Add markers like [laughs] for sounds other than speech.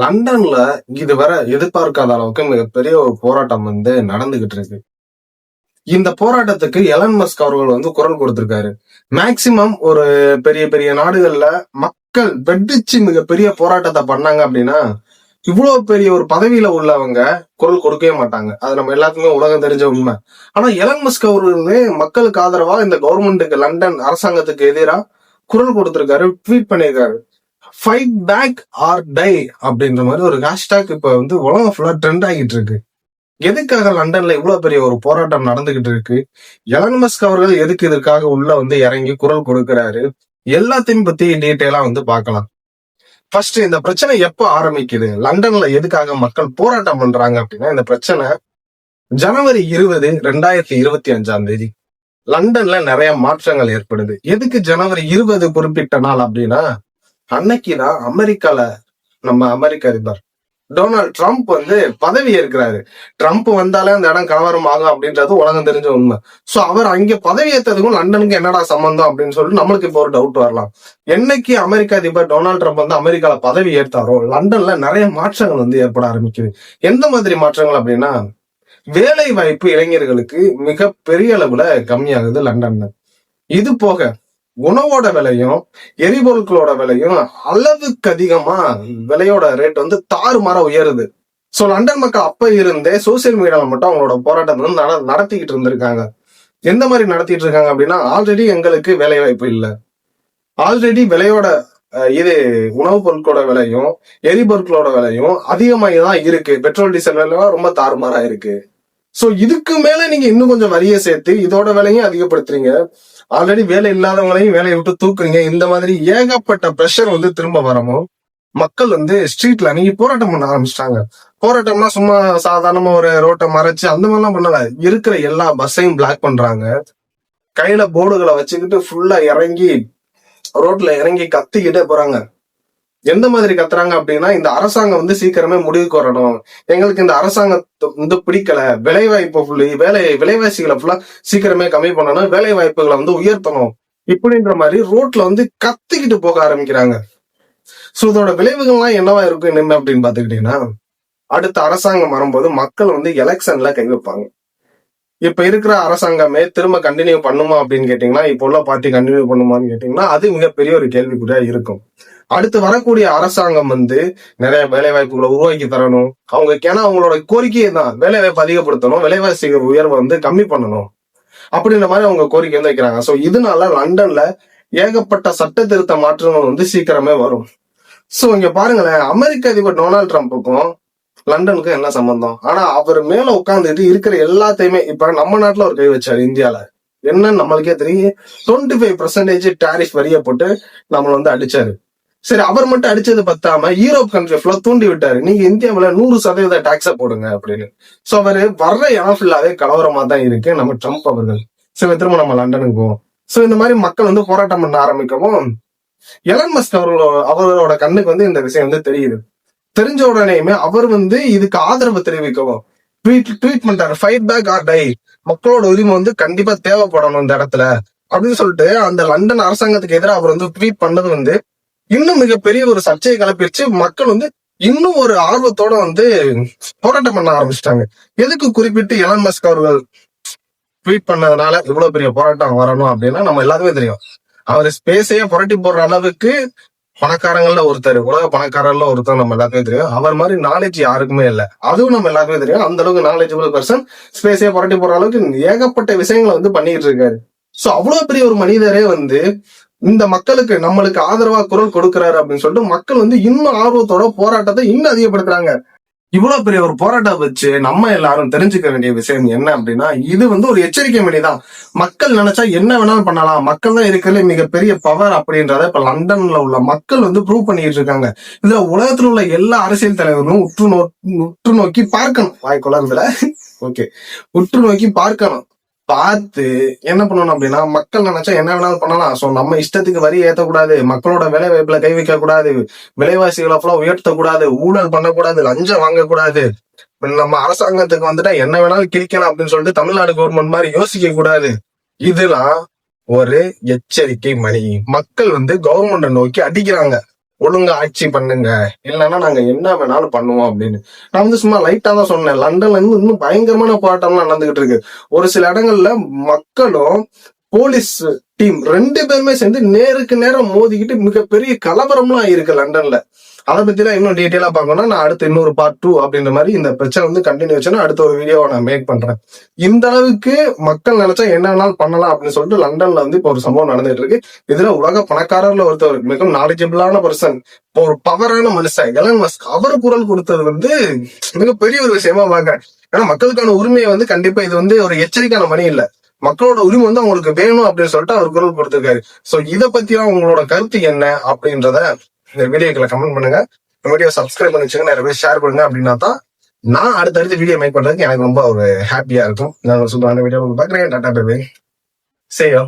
லண்டன்ல இதுவரை எதிர்பார்க்காத அளவுக்கு மிகப்பெரிய ஒரு போராட்டம் வந்து நடந்துகிட்டு இருக்கு. இந்த போராட்டத்துக்கு எலன் மஸ்க் அவர்கள் வந்து குரல் கொடுத்திருக்காரு. மேக்சிமம் ஒரு பெரிய பெரிய நாடுகள்ல மக்கள் வெடிச்சு மிகப்பெரிய போராட்டத்தை பண்ணாங்க அப்படின்னா இவ்வளவு பெரிய ஒரு பதவியில உள்ளவங்க குரல் கொடுக்கவே மாட்டாங்க. அது நம்ம எல்லாத்துக்குமே உலகம் தெரிஞ்ச உண்மை. ஆனா எலன் மஸ்க் அவர்களுமே மக்களுக்கு ஆதரவா இந்த கவர்மெண்ட்டுக்கு லண்டன் அரசாங்கத்துக்கு எதிராக குரல் கொடுத்திருக்காரு ட்வீட் பண்ணியிருக்காரு. ஃபைட் பேக் ஆர் டை அப்படின்ற மாதிரி ஒரு ஹேஷ்டாக் இப்ப வந்து உலகம் ஃபுல்லாக ட்ரெண்ட் ஆகிட்டு இருக்கு. எதுக்காக லண்டன்ல இவ்வளவு பெரிய ஒரு போராட்டம் நடந்துகிட்டு இருக்கு? எலன்மஸ்க் அவர்கள் எதுக்கு இதற்காக உள்ள வந்து இறங்கி குரல் கொடுக்கிறாரு? எல்லாத்தையும் பத்தி டீட்டெயிலா வந்து பார்க்கலாம். ஃபர்ஸ்ட் இந்த பிரச்சனை எப்போ ஆரம்பிக்குது? லண்டன்ல எதுக்காக மக்கள் போராட்டம் பண்றாங்க அப்படின்னா இந்த பிரச்சனை ஜனவரி இருபது ரெண்டாயிரத்தி இருபத்தி அஞ்சாம் தேதி. லண்டன்ல நிறைய மாற்றங்கள் ஏற்படுது. எதுக்கு ஜனவரி இருபது குறிப்பிட்ட நாள் அப்படின்னா அன்னைக்குதான் அமெரிக்கால நம்ம அமெரிக்க அதிபர் டொனால்ட் ட்ரம்ப் வந்து பதவி ஏற்கிறாரு. ட்ரம்ப் வந்தாலே அந்த இடம் கலவரம் ஆகும் அப்படின்றது உலகம் தெரிஞ்ச உண்மை. ஸோ அவர் அங்கே பதவி ஏற்றதுக்கும் லண்டனுக்கு என்னடா சம்பந்தம் அப்படின்னு சொல்லிட்டு நம்மளுக்கு இப்போ ஒரு டவுட் வரலாம். என்னைக்கு அமெரிக்க அதிபர் டொனால்ட் ட்ரம்ப் வந்து அமெரிக்கால பதவி ஏற்றாரோ லண்டன்ல நிறைய மாற்றங்கள் வந்து ஏற்பட ஆரம்பிக்குது. எந்த மாதிரி மாற்றங்கள் அப்படின்னா வேலை வாய்ப்பு இளைஞர்களுக்கு மிக பெரிய அளவுல கம்மியாகுது லண்டன்ல. இது போக உணவோட விலையும் எரிபொருட்களோட விலையும் அளவுக்கு அதிகமா விலையோட ரேட் வந்து தாறுமாற உயருது. சோ லண்டன் மக்கள் அப்ப இருந்தே சோசியல் மீடியால மட்டும் அவங்களோட போராட்டத்தை வந்து நட- நடத்திக்கிட்டு இருந்திருக்காங்க. எந்த மாதிரி நடத்திட்டு இருக்காங்க அப்படின்னா ஆல்ரெடி எங்களுக்கு வேலை வாய்ப்பு இல்ல. ஆல்ரெடி விலையோட இது உணவுப் பொருட்களோட விலையும் எரிபொருட்களோட விலையும் அதிகமாகி தான் இருக்கு. பெட்ரோல் டீசல் விலை ரொம்ப தாறுமாறா இருக்கு. சோ இதுக்கு மேல நீங்க இன்னும் கொஞ்சம் வரியை சேர்த்து இதோட விலையும் அதிகப்படுத்துறீங்க. ஆல்ரெடி வேலை இல்லாதவங்களையும் வேலையை விட்டு தூக்குறீங்க. இந்த மாதிரி ஏகப்பட்ட ப்ரெஷர் வந்து திரும்ப வரவும் மக்கள் வந்து ஸ்ட்ரீட்ல நீங்க போராட்டம் பண்ண ஆரம்பிச்சிட்டாங்க. போராட்டம்னா சும்மா சாதாரணமா ஒரு ரோட்டை மறைச்சு அந்த மாதிரிலாம் பண்ணல. இருக்கிற எல்லா பஸ்ஸையும் பிளாக் பண்றாங்க. கையில போர்டுகளை வச்சுக்கிட்டு ஃபுல்லா இறங்கி ரோட்ல இறங்கி கத்திக்கிட்டே போறாங்க. எந்த மாதிரி கத்துறாங்க அப்படின்னா இந்த அரசாங்கம் வந்து சீக்கிரமே முடிவுக்கு வரணும். எங்களுக்கு இந்த அரசாங்கத்தை வந்து பிடிக்கல. விலை வாய்ப்பு வேலை விலைவாசிகளை ஃபுல்லா சீக்கிரமே கம்மி பண்ணணும். வேலை வாய்ப்புகளை வந்து உயர்த்தணும். இப்படின்ற மாதிரி ரோட்ல வந்து கத்திக்கிட்டு போக ஆரம்பிக்கிறாங்க. சோ இதோட விளைவுகள்லாம் என்னவா இருக்கும் என்ன அப்படின்னு பாத்துக்கிட்டீங்கன்னா அடுத்த அரசாங்கம் வரும்போது மக்கள் வந்து எலெக்ஷன்ல கை வைப்பாங்க. இப்ப இருக்கிற அரசாங்கமே திரும்ப கண்டினியூ பண்ணுமா அப்படின்னு கேட்டீங்கன்னா இப்ப உள்ள பார்ட்டி கண்டினியூ பண்ணுமான்னு கேட்டீங்கன்னா அது மிகப்பெரிய ஒரு கேள்விக்குறியா இருக்கும். அடுத்து வரக்கூடிய அரசாங்கம் வந்து நிறைய வேலை வாய்ப்புகளை உருவாக்கி தரணும். அவங்க ஏன்னா அவங்களோட கோரிக்கையை தான். வேலை வாய்ப்பு அதிகப்படுத்தணும் விலைவாசிகள் உயர்வை வந்து கம்மி பண்ணணும். அப்படின்ற மாதிரி அவங்க கோரிக்கை வந்து வைக்கிறாங்க. சோ இதனால லண்டன்ல ஏகப்பட்ட சட்ட திருத்த மாற்றங்கள் வந்து சீக்கிரமே வரும். சோ இங்க பாருங்களேன். அமெரிக்க அதிபர் டொனால்ட் ட்ரம்ப்புக்கும் லண்டனுக்கும் என்ன சம்பந்தம்? ஆனா அவர் மேல உட்காந்துட்டு இருக்கிற எல்லாத்தையுமே இப்ப நம்ம நாட்டுல ஒரு கை வச்சாரு இந்தியால. என்னன்னு நம்மளுக்கே தெரியும். டுவெண்ட்டி ஃபைவ் பர்சன்டேஜ் டேரிஃப் வரிய போட்டு நம்மளை வந்து அடிச்சாரு. சரி அவர் மட்டும் அடிச்சது பத்தாம யூரோப் கண்ட்ரி ஃபுல்லா தூண்டி விட்டாரு. நீங்க இந்தியாவுல நூறு சதவீத டாக்ஸ போடுங்க அப்படின்னு. சோ அவரு வர்ற இடம் ஃபுல்லாவே கலவரமா தான் இருக்கு. நம்ம ட்ரம்ப் அவர்கள். சரி திரும்ப நம்ம லண்டனுக்கு போவோம். சோ இந்த மாதிரி மக்கள் வந்து போராட்டம் பண்ண ஆரம்பிக்கவும் எலன் மஸ்க் அவர்களோ அவர்களோட கண்ணுக்கு வந்து இந்த விஷயம் வந்து தெரியுது. தெரிஞ்ச உடனேயுமே அவர் வந்து இதுக்கு ஆதரவு தெரிவிக்கவும் ட்வீட் ட்வீட் பண்றாரு. ஃபைட் பேக் ஆர் டை மக்களோட உரிமை வந்து கண்டிப்பா தேவைப்படணும் இந்த இடத்துல. அப்படின்னு சொல்லிட்டு அந்த லண்டன் அரசாங்கத்துக்கு எதிராக அவர் வந்து ட்வீட் பண்ணது வந்து இன்னும் மிகப்பெரிய ஒரு சர்ச்சையை கிளப்பிருச்சு. மக்கள் வந்து இன்னும் ஒரு ஆர்வத்தோட வந்து போராட்டம் பண்ண ஆரம்பிச்சிட்டாங்க. எதுக்கு குறிப்பிட்டு எலன் மஸ்க் அவர்கள் ட்வீட் பண்ணதுனால இவ்வளவு பெரிய போராட்டம் வரணும் அப்படின்னா நம்ம எல்லாத்துக்குமே தெரியும். அவர் ஸ்பேஸையே புரட்டி போடுற அளவுக்கு பணக்காரங்கள்ல ஒருத்தர் உலக பணக்காரர்ல ஒருத்தர் நம்ம எல்லாத்துக்குமே தெரியும். அவர் மாதிரி நாலேஜ் யாருக்குமே இல்ல. அதுவும் நம்ம எல்லாருக்குமே தெரியும். அந்த அளவுக்கு நாலேஜபிள் பர்சன் ஸ்பேஸையே புரட்டி போற அளவுக்கு ஏகப்பட்ட விஷயங்களை வந்து பண்ணிட்டு இருக்காரு. சோ அவ்வளவு பெரிய ஒரு மனிதரே வந்து இந்த மக்களுக்கு நம்மளுக்கு ஆதரவா குரல் கொடுக்கிறாரு அப்படின்னு சொல்லிட்டு மக்கள் வந்து இன்னும் ஆர்வத்தோட போராட்டத்தை இன்னும் அதிகப்படுத்துறாங்க. இவ்வளவு பெரிய ஒரு போராட்டம் வச்சு நம்ம எல்லாரும் தெரிஞ்சுக்க வேண்டிய விஷயம் என்ன அப்படின்னா இது வந்து ஒரு எச்சரிக்கை மணிதான். மக்கள் நினைச்சா என்ன வேணாலும் பண்ணலாம். மக்கள் தான் இருக்கிறதுல மிகப்பெரிய பவர் அப்படின்றத இப்ப லண்டன்ல உள்ள மக்கள் வந்து ப்ரூவ் பண்ணிட்டு இருக்காங்க. இதுல உலகத்துல உள்ள எல்லா அரசியல் தலைவர்களும் உற்று நோ உற்று நோக்கி பார்க்கணும். வாய் ஓகே [laughs] உற்று நோக்கி பார்க்கணும். பார்த்து என்ன பண்ணணும் அப்படின்னா மக்கள் நினைச்சா என்ன வேணாலும் பண்ணலாம். ஸோ நம்ம இஷ்டத்துக்கு வரி ஏற்றக்கூடாது மக்களோட வேலை வாய்ப்புல கை வைக்க கூடாது விலைவாசிகளை ஃபுல்லா உயர்த்தக்கூடாது. ஊழல் பண்ணக்கூடாது. லஞ்சம் வாங்கக்கூடாது. நம்ம அரசாங்கத்துக்கு வந்துட்டா என்ன வேணாலும் கிழிக்கலாம் அப்படின்னு சொல்லிட்டு தமிழ்நாடு கவர்மெண்ட் மாதிரி யோசிக்க கூடாது இதெல்லாம் ஒரு எச்சரிக்கை மணி. மக்கள் வந்து கவர்மெண்ட நோக்கி அடிக்கிறாங்க. ஒழுங்கா ஆட்சி பண்ணுங்க. இல்லைன்னா நாங்க என்ன வேணாலும் பண்ணுவோம் அப்படின்னு. நான் வந்து சும்மா லைட்டா தான் சொன்னேன். லண்டன்ல இருந்து இன்னும் பயங்கரமான போராட்டம்லாம் நடந்துகிட்டு இருக்கு ஒரு சில இடங்கள்ல மக்களும் போலீஸ் டீம் ரெண்டு பேருமே சேர்ந்து நேருக்கு நேரம் மோதிக்கிட்டு மிகப்பெரிய கலவரம்லாம் இருக்கு லண்டன்ல அதை பத்திலாம் இன்னும் டீட்டெயிலா பார்க்கணும்னா நான் அடுத்து இன்னொரு பார்ட் டூ அப்படின்ற மாதிரி இந்த பிரச்சனை வந்து கண்டினியூ அடுத்த ஒரு வீடியோவை நான் மேக் பண்றேன். இந்த அளவுக்கு மக்கள் நினைச்சா என்ன வேணாலும் பண்ணலாம் அப்படின்னு சொல்லிட்டு லண்டன்ல வந்து இப்போ ஒரு சம்பவம் நடந்துட்டு இருக்கு இதுல உலக பணக்காரர்ல ஒருத்தர் மிகவும் நாலேஜபிளான பர்சன் ஒரு பவரான மனுஷன் எலன் மஸ்க் அவர் குரல் கொடுத்தது வந்து மிகப்பெரிய ஒரு விஷயமா பாக்குறேன் ஏன்னா மக்களுக்கான உரிமையை வந்து கண்டிப்பா இது வந்து ஒரு எச்சரிக்கையான மணி இல்ல. மக்களோட உரிமை வந்து அவங்களுக்கு வேணும் அப்படின்னு சொல்லிட்டு அவர் குரல் கொடுத்திருக்காரு. சோ இத பத்தி உங்களோட கருத்து என்ன அப்படின்றத இந்த வீடியோக்களை கமெண்ட் பண்ணுங்க. வீடியோ சப்ஸ்கிரைப் பண்ணி வச்சுங்க நிறைய பேர் ஷேர் பண்ணுங்க அப்படின்னா தான் நான் அடுத்தடுத்து வீடியோ மேக் பண்றதுக்கு எனக்கு ரொம்ப ஒரு ஹாப்பியா இருக்கும். நான் சூப்பரான வீடியோ பாக்குறேன் டாட்டா பேபி. சேயோ